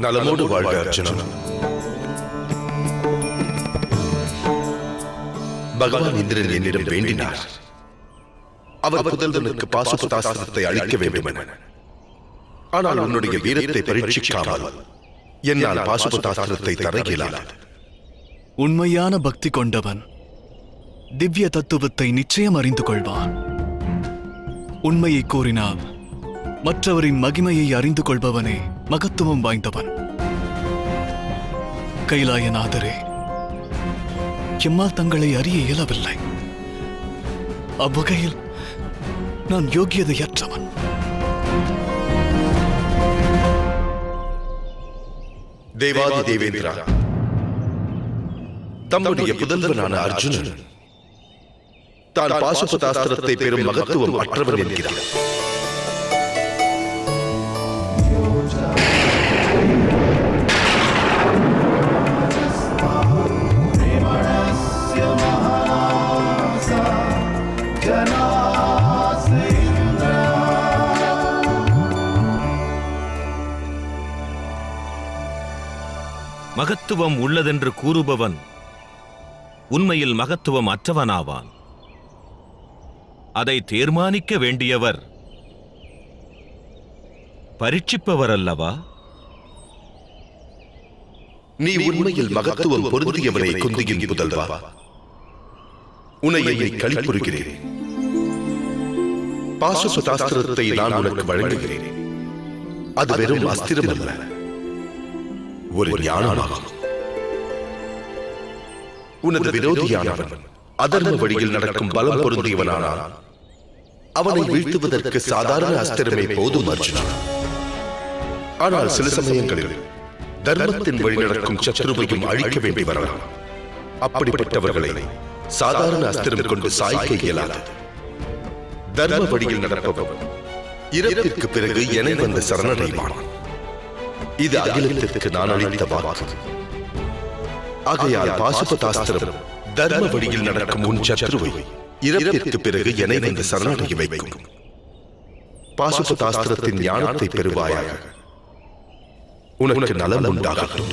நலமோடு வாழ்க அர்ஜுனா பகவான் இந்திரன் என்னிடம் வேண்டினார். அவர் புதல்வனுக்கு பாசுபதாஸ்திரத்தை அளிக்க வேண்டும் என ஆனால் உன்னுடைய வீரத்தை பரீட்சிக்காமல் என்னால் பாசுபதாஸ்திரத்தை தர இயலாது. உண்மையான பக்தி கொண்டவன் திவ்ய தத்துவத்தை நிச்சயம் அறிந்து கொள்வான். உண்மையை கூறினால் மற்றவரின் மகிமையை அறிந்து கொள்பவனே மகத்துவம் வாய்ந்தவன். கைலாயநாதரே எம்மால் தங்களை அறிய இயலவில்லை. அவ்வகையில் நான் யோக்கியதையற்றவன் தேவாதி தேவேந்திரா தம்முடைய புதல்வனான அர்ஜுனன் தான் பாசுபதாஸ்திரத்தை பெறும் மகத்துவம் அற்றவன் என்கிறார். மகத்துவம் உள்ளதென்று கூறுபவன் உண்மையில் மகத்துவம் அற்றவனாவான். அதை தீர்மானிக்க வேண்டியவர் பரீட்சிப்பவர் அல்லவா நீ உண்மையில் மகத்துவம் பொருந்தியவனை குந்தியின் புதல்வா. உன்னை என்னை களிப்புறுகிறேன் பாசுபதாஸ்திரத்தை நான் உனக்கு வழங்குகிறேன். அது வெறும் அஸ்திரம் அல்ல ஒரு ஞானமாகும். உனது விரோதியானவன் அதர்ம வழியில் நடக்கும் பலம் பொருந்தியவனானால் அவனை வீழ்த்துவதற்கு சாதாரண அஸ்திரமே போதும் அர்ஜுனா. ஆனால் சில சமயங்களில் தர்மத்தின் வழி நடக்கும் சத்ருவையும் அழிக்க வேண்டி வரலாம். அப்படிப்பட்டவர்களை சாதாரண அஸ்திரம் கொண்டு சாய்க்க இயலாது. தர்ம வழியில் நடப்பவன் இறப்பிற்கு பிறகு என வந்த சரணடைவான். இது அகிலத்திற்கு நான் அளித்த வாக்கு. ஆகையால் பாசுபதாஸ்திரம் தர்ம வழியில் நடக்கும் உன் சத்ருவை இறப்பிற்கு பிறகு என்னை இந்த சரணடைய வைக்கும். பாசுபதாஸ்திரத்தின் ஞானத்தை பெறுவாயாக. உனக்கு நலம் உண்டாகட்டும்.